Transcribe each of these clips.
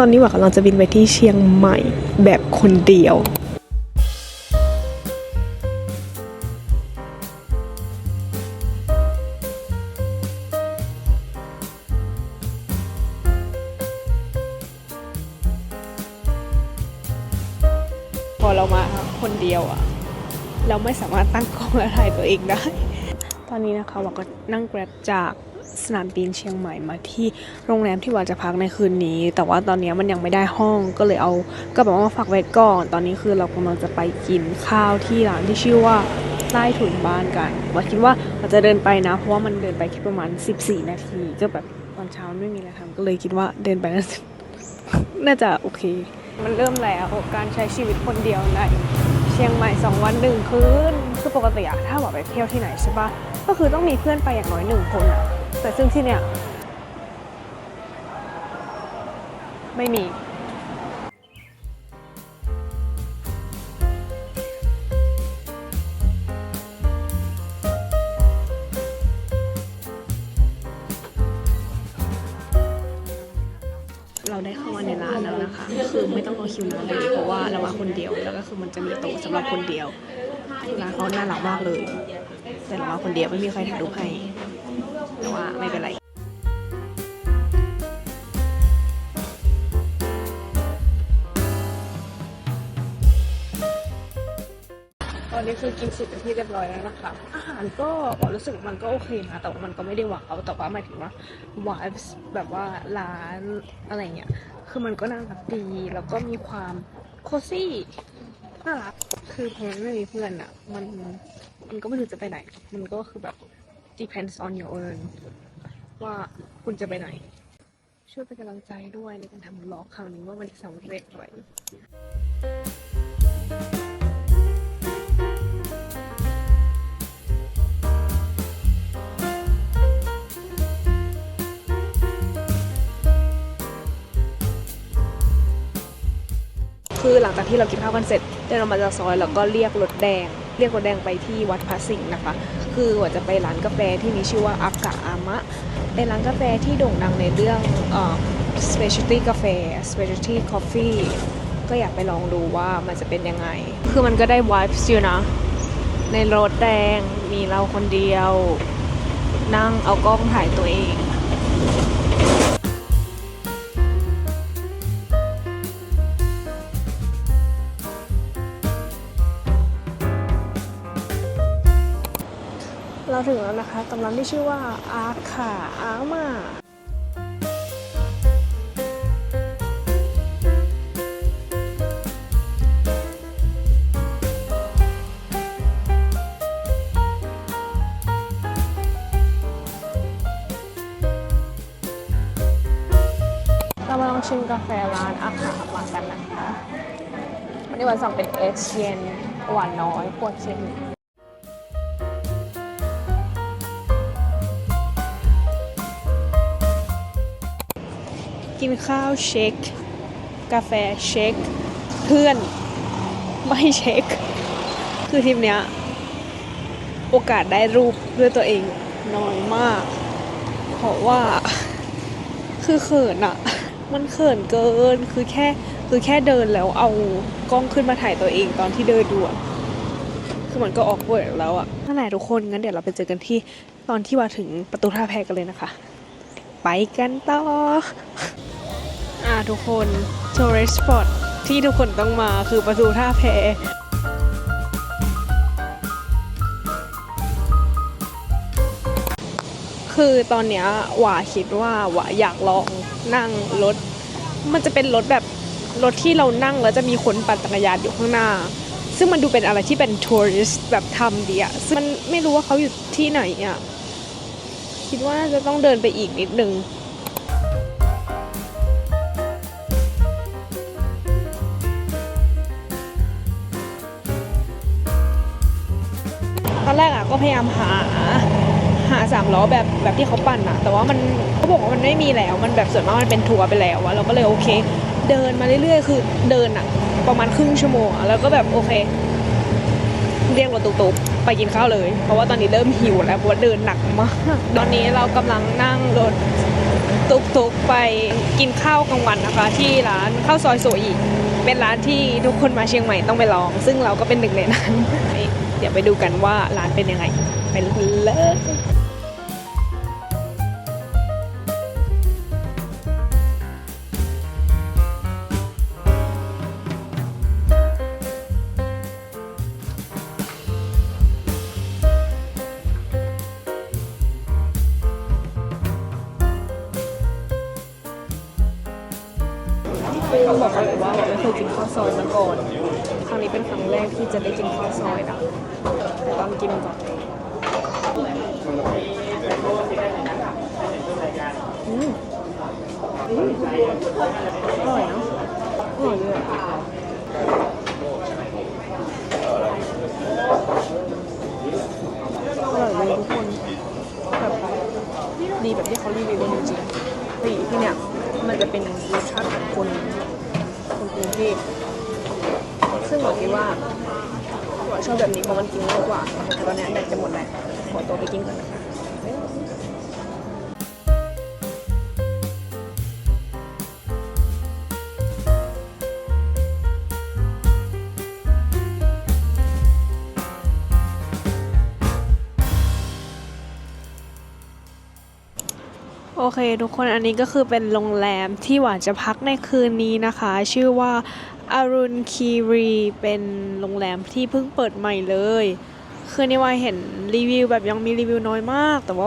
ตอนนี้หว่ากำลังจะบินไปที่เชียงใหม่แบบคนเดียวพอเรามาคนเดียวอะเราไม่สามารถตั้งกล้องและถ่ายตัวเองได้ ตอนนี้นะคะวาก็นั่งแกร็บจาก สนามบินเชียงใหม่มาที่โรงแรมที่วาจะพักในคืนนี้ แต่ว่าตอนนี้มันยังไม่ได้ห้องก็เลยเอากระเป๋ามาฝากไว้ก่อน ตอนนี้คือเรากำลังจะไปกินข้าวที่ร้านที่ชื่อว่าใต้ถุนบ้านกันวาคิดว่าเราจะเดินไปนะ เพราะว่ามันเดินไปแค่ประมาณ 14 นาที ก็แบบตอนเช้าไม่มีอะไรทำก็เลยคิดว่าเดินไปน่าจะน่าจะโอเค มันเริ่มแล้วการใช้ชีวิตคนเดียวในเชียงใหม่ 2 วันหนึ่งคืนคือปกติอะถ้าบอกไปเที่ยวที่ไหนใช่ปะก็คือต้องมีเพื่อนไปอย่างน้อยหนึ่งคนอะ แต่ซึ่งที่เนี่ย ไม่มีเราได้เข้ามาในร้านแล้วนะคะ คือไม่ต้องรอคิวนานเลยเพราะว่าเรามาคนเดียว แล้วก็คือมันจะมีโต๊ะสำหรับคนเดียวร้านเขาน่ารักมากเลย แต่เรามาคนเดียวไม่มีใครถ่ายรูปให้ กินเสร็จเป็นที่เรียบร้อยแล้วนะคะ อาหารก็รู้สึกมันก็โอเคนะ แต่ว่ามันก็ไม่ได้หวาวแต่ว่าหมายถึงว่า vibes แบบว่าร้านอะไรเงี้ย คือมันก็น่ารักดี แล้วก็มีความโคซี่น่ารัก คือพอมันไม่มีเพื่อนอะมันมันก็ไม่รู้จะไปไหน มันก็คือแบบ depends on your own ว่าคุณจะไปไหน ช่วยเป็นกำลังใจด้วยในการทำล็อกครั้งนี้ว่ามันจะสำเร็จไหม คือหลังจากที่เรากินข้าวกันเสร็จเดินออกมาจากซอยแล้วก็เรียกรถแดง เรียกรถแดงไปที่วัดพระสิงห์นะคะ คือว่าจะไปร้านกาแฟที่มีชื่อว่าอากะอามะเป็นร้านกาแฟที่โด่งดังในเรื่องเอ่อ specialty กาแฟ specialty coffee ก็อยากไปลองดูว่ามันจะเป็นยังไง คือมันก็ได้ vibes อยู่นะ ในรถแดงมีเราคนเดียว นั่งเอากล้องถ่ายตัวเอง เราถึงแล้วนะคะตำร้านที่ชื่อว่าอาขาอามาเรามาลองชิมกาแฟร้านอาขาอามากันนะคะ วันนี้วันสั่งเป็นเอสเย็นหวานน้อยขวดเค็ม กินข้าวเช็ค กาแฟเช็ค เพื่อน ไม่เช็ค คือทีมเนี้ย โอกาสได้รูปด้วยตัวเองน้อยมาก เพราะว่า คือเขินอะมันเขินเกิน คือแค่คือแค่เดินแล้วเอากล้องขึ้นมาถ่ายตัวเองตอนที่เดินดูคือมันก็ออกเวิร์แล้วอะนั่นแหละทุกคนงั้นเดี๋ยวเราไปเจอกันที่ตอนที่ว่าถึงประตูท่าแพกันเลยนะคะ ไปกันต่อ อ่าทุกคน tourist spot ที่ทุกคนต้องมาคือประตูท่าแพคือตอนเนี้ยหวาคิดว่าหวาอยากลองนั่งรถ มันจะเป็นรถแบบรถที่เรานั่งแล้วจะมีคนปั่นจักรยานอยู่ข้างหน้า ซึ่งมันดูเป็นอะไรที่เป็นทัวริสต์แบบทำดีอะซึ่งมันไม่รู้ว่าเขาอยู่ที่ไหนอะ คิดว่าจะต้องเดินไปอีกนิดนึงตอนแรกอะก็พยายามหาหาสามล้อแบบแบบที่เขาปั่นอะแต่ว่ามันเขาบอกว่ามันไม่มีแล้ว มันแบบส่วนมากมันเป็นทัวร์ไปแล้วอะเราก็เลยโอเค เดินมาเรื่อยๆ คือเดินอะประมาณครึ่งชั่วโมงแล้วก็แบบโอเค เรียกรถตุ๊กๆ ไปกินข้าวเลย เพราะว่าตอนนี้เริ่มหิวแล้วเพราะว่าเดินหนักมาก ตอนนี้เรากำลังนั่งรถตุกๆไปกินข้าวกลางวันนะคะ ที่ร้านข้าวซอยโซอีเป็นร้านที่ทุกคนมาเชียงใหม่ต้องไปลอง ซึ่งเราก็เป็นหนึ่งในนั้น เดี๋ยวไปดูกันว่าร้านเป็นยังไง ไปเลย ซอยมาก่อน ครั้งนี้เป็นครั้งแรกที่จะได้กินข้าวซอยนะต้องกินก่อนอืมอืมอร่อยเนอะอร่อยเลยอะอร่อยเลยทุกคนแบบดีแบบที่เขารีวิวกันจริงๆสีที่เนี่ย มันจะเป็นรสชาติของคนคนกรุงเทพซึ่งหนูคิดว่าหนูชอบแบบนี้เพราะมันกินง่ายกว่าแต่ตอนนี้แบตจะหมดแล้วขอตัวไป กินก่อนนะคะโอเคทุกคนอันนี้ก็คือเป็นโรงแรมที่หวานจะพักในคืนนี้นะคะ ชื่อว่าอารุณคีรีเป็นโรงแรมที่เพิ่งเปิดใหม่เลย คืนนี้ว่าเห็นรีวิวแบบยังมีรีวิวน้อยมาก แต่ว่า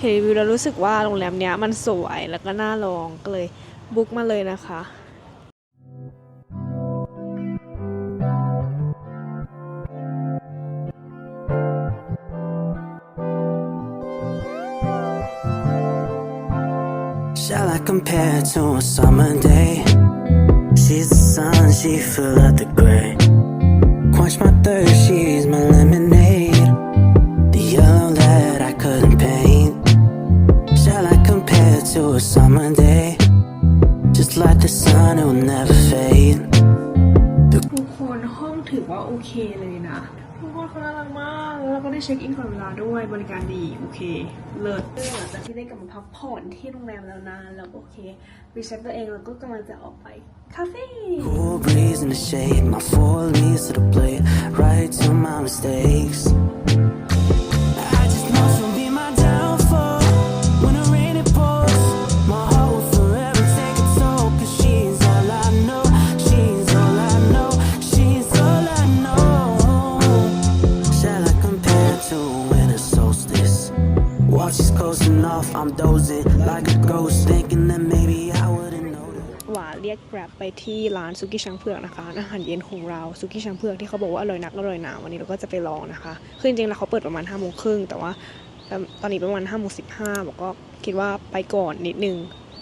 เห็นรีวิวแล้วรู้สึกว่าโรงแรมเนี้ยมันสวยแล้วก็น่าลองก็เลยบุ๊กมาเลยนะคะ Shall I compare to a summer day? She's the sun, she fill out the gray. Quench my thirst, she กเขาน่ารักมาก แล้วก็ได้เช็คอินก่อนเวลาด้วยบริการดี โอเค เลิศหลังจากที่ได้กลับมาพักผ่อนที่โรงแรมแล้วนะแล้วโอเครีเซ็ตตัวเองแล้วก็กำลังจะออกไปคาเฟ่ Cool breeze in the shade, my four leaves to the plate, right to my mistakes. I'm dozing like a ghost, thinking that maybe I wouldn't notice. หวานเรียกแกร็บไปที่ร้านซุกี้ช้างเผือกนะคะ อาหารเย็นของเราซุกี้ช้างเผือกที่เขาบอกว่าอร่อยนักอร่อยหนาวันนี้เราก็จะไปลองนะคะ คือจริงๆแล้วเขาเปิดประมาณ5้าโมงครึ่งแต่ว่าตอนนี้ประมาณ5้าโมงสิบห้าบอกก็คิดว่าไปก่อนนิดนึง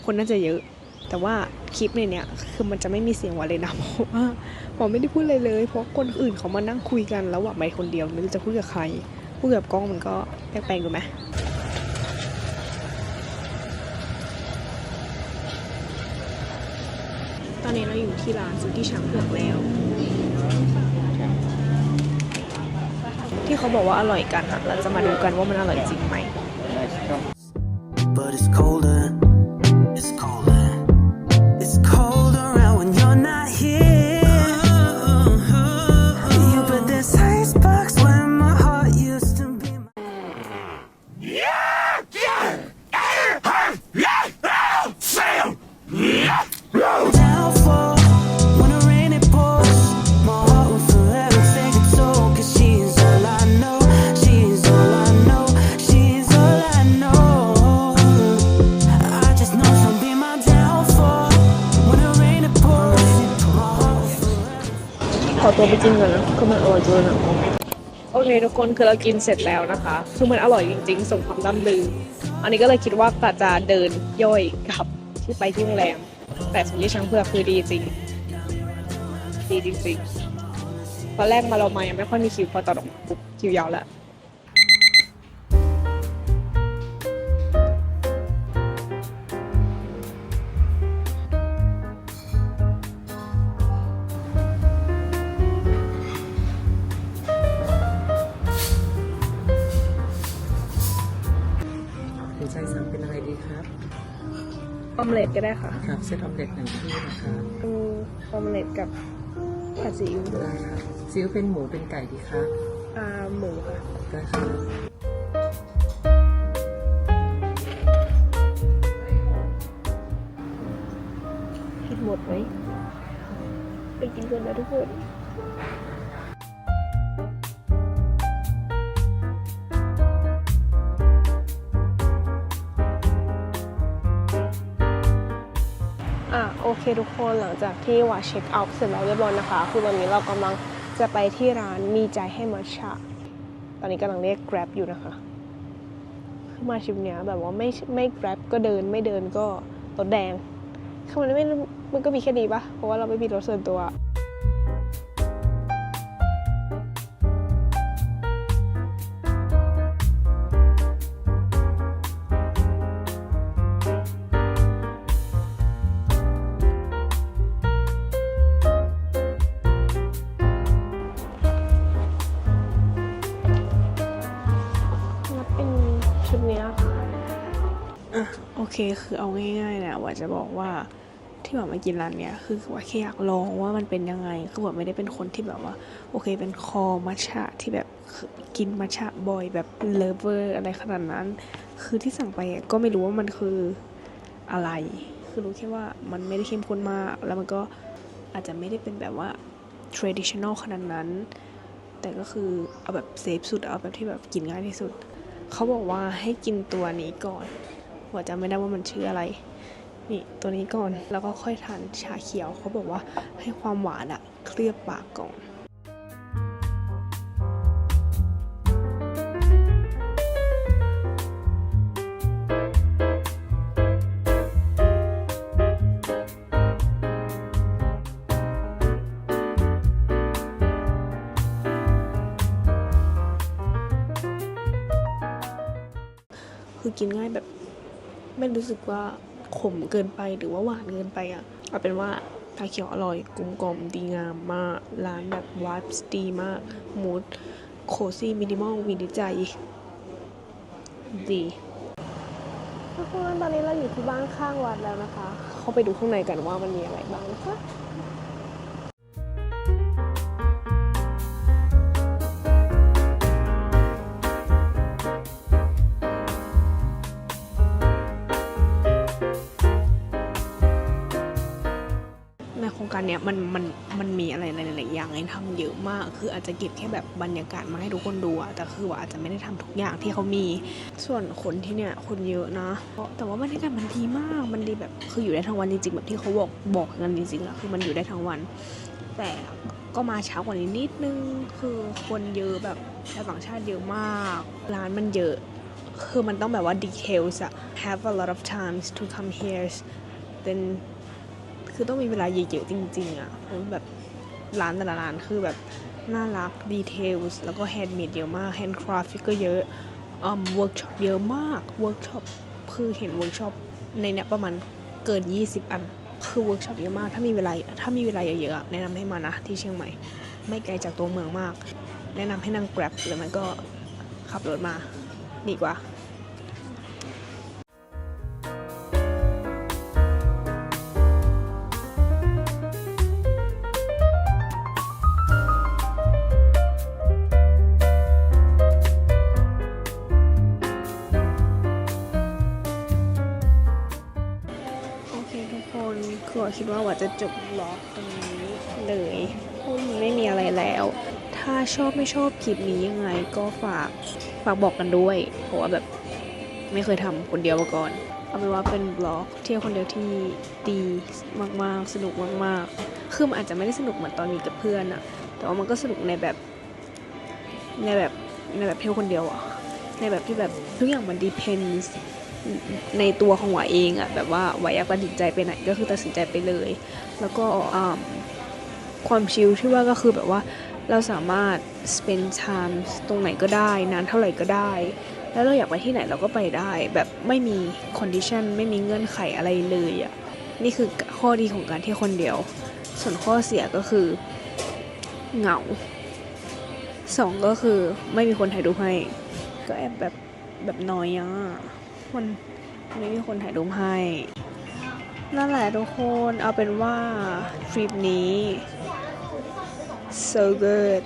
คนน่าจะเยอะ แต่ว่าคลิปในเนี้ยคือมันจะไม่มีเสียงหวานเลยนะเพราะว่าหวานไม่ได้พูดอะไรเลย เพราะคนอื่นเขามานั่งคุยกันแล้วหวานไปคนเดียวไม่รู้จะพูดกับใครพูดกับกล้องมันก็แปลกๆดูไหม ตอนนี้เราอยู่ที่ร้านซูกี้ช้างเผือกแล้ว ที่เขาบอกว่าอร่อยกันอะเราจะมาดูกันว่ามันอร่อยจริงไหม but it's colder. It's colder. ตัวไปกินก่อนนะคือมันอร่อยจริงอะโอเคทุกคนคือเรากินเสร็จแล้วนะคะ คือมันอร่อยจริงๆสมความล่ำลือ อันนี้ก็เลยคิดว่ากะจะเดินย่อยกลับที่ไปที่โรงแรม แต่สุกี้ช้างเพื่อคือดีจริง ดีจริงๆตอนแรกมาเรามายังไม่ค่อยมีคิวพอตอนออกมาปุ๊บคิวยาวแล้ว หัวใจสั่งเป็นอะไรดีครับอมเล็ตก็ได้ค่ะ ครับเซตออมเล็ตหนึ่งที่นะครับอืมออมเล็ตกับผัดซีอิ๊วได้ครับซีอิ๊วเป็นหมูเป็นไก่ดีครับอ่าหมูค่ะ ได้ครับคิดหมดไหมไปกินกันนะทุกคน เคทุกคนหลังจากที่ว่าเช็คเอาท์เสร็จแล้วเรียบร้อยนะคะ คือวันนี้เรากำลังจะไปที่ร้านมีใจให้มัชชาตอนนี้กำลังเรียก Grab อยู่นะคะคือมาชิปเนี้ยแบบว่าไม่ไม่ Grab ก็เดินไม่เดินก็รถแดงคือมันไม่มันก็มีแค่ดีปะเพราะว่าเราไม่มีรถส่วนตัว เคคือเอาง่ายๆนะว่าจะบอกว่าที่แบบมากินร้านเนี้ยคือว่าแค่อยากลองว่ามันเป็นยังไงคือว่าไม่ได้เป็นคนที่แบบว่า โอเคเป็นคอมัชชะที่แบบกินมัชชะบ่อยแบบเลิฟเวอร์อะไรขนาดนั้น คือที่สั่งไปก็ไม่รู้ว่ามันคืออะไร คือรู้แค่ว่ามันไม่ได้เข้มข้นมาก แล้วมันก็อาจจะไม่ได้เป็นแบบว่า traditional ขนาดนั้น แต่ก็คือเอาแบบเซฟสุดเอาแบบที่แบบกินง่ายที่สุด เขาบอกว่าให้กินตัวนี้ก่อน หัวจำไม่ได้ว่ามันชื่ออะไร นี่ตัวนี้ก่อนแล้วก็ค่อยทานชาเขียวเขาบอกว่าให้ความหวานอะเคลือบปากก่อน ไม่รู้สึกว่าขมเกินไปหรือว่าหวานเกินไปอะเอาเป็นว่าชาเขียวอร่อยกลมกล่อมดีงามมาก ร้านแบบวายส์ดีมากมูดโคซี่มินิมอลวินิจใจดีทุกคนตอนนี้เราอยู่ที่บ้านข้างวัดแล้วนะคะ เข้าไปดูข้างในกันว่ามันมีอะไรบ้างนะคะ รงการเนี้ยมันมันมันมีอะไรหลายๆอย่างให้ทำเยอะมาก คืออาจจะเก็บแค่แบบบรรยากาศมาให้ทุกคนดูอะแต่คือว่าอาจจะไม่ได้ทำทุกอย่างที่เขามี ส่วนคนที่เนี่ยคนเยอะนะ แต่ว่าบรรยากาศมันดีมาก มันดีแบบคืออยู่ได้ทั้งวันจริงๆแบบที่เขาบอกบอกกันจริงๆอะคือมันอยู่ได้ทั้งวัน แต่ก็มาเช้ากว่านี้นิดนึง คือคนเยอะแบบชาวต่างชาติเยอะมาก ร้านมันเยอะ คือมันต้องแบบว่า details อะ have a lot of times to come here then คือต้องมีเวลาเยอะๆจริง ๆอะเพราะแบบร้านแต่ละร้านคือแบบน่ารักดีเทลส์แล้วก็แฮนด์เมดเยอะมากแฮนด์คราฟก็เยอะอืมเวิร์กช็อปเยอะมากเวิร์กช็อปคือเห็นเวิร์กช็อปในเนี้ยประมาณเกิน 20 อัน คือเวิร์กช็อปเยอะมาก ถ้ามีเวลาถ้ามีเวลาเยอะๆแนะนำให้มานะที่เชียงใหม่ ไม่ไกลจากตัวเมืองมาก แนะนำให้นั่ง Grab หรือไม่ก็ขับรถมาดีกว่า คิดว่าว่าจะจบบล็อกตรงนี้เลยเพราะมันไม่มีอะไรแล้ว ถ้าชอบไม่ชอบคลิปนี้ยังไงก็ฝากฝากบอกกันด้วย เพราะว่าแบบไม่เคยทำคนเดียวมาก่อน เอาเป็นว่าเป็นบล็อกเที่ยวคนเดียวที่ดีมากๆ สนุกมากๆ คือมันอาจจะไม่ได้สนุกเหมือนตอนมีกับเพื่อนอะแต่ว่ามันก็สนุกในแบบในแบบในแบบเที่ยวคนเดียวอะในแบบที่แบบทุกอย่างมัน depends ในตัวของหวาเองอะแบบว่าหวาอยากตัดสินใจไปไหนก็คือตัดสินใจไปเลย แล้วก็ความชิลที่ว่าก็คือแบบว่าเราสามารถ spend time ตรงไหนก็ได้ นานเท่าไหร่ก็ได้ แล้วเราอยากไปที่ไหนเราก็ไปได้ แบบไม่มี condition ไม่มีเงื่อนไขอะไรเลยอะนี่คือข้อดีของการเที่ยวคนเดียว ส่วนข้อเสียก็คือเหงาสองก็คือไม่มีคนถ่ายรูปให้ ก็แอบแบบแบบน้อยอะ คนนี่มีคนถ่ายรูปให้ นั่นแหละทุกคนเอาเป็นว่าทริปนี้ so good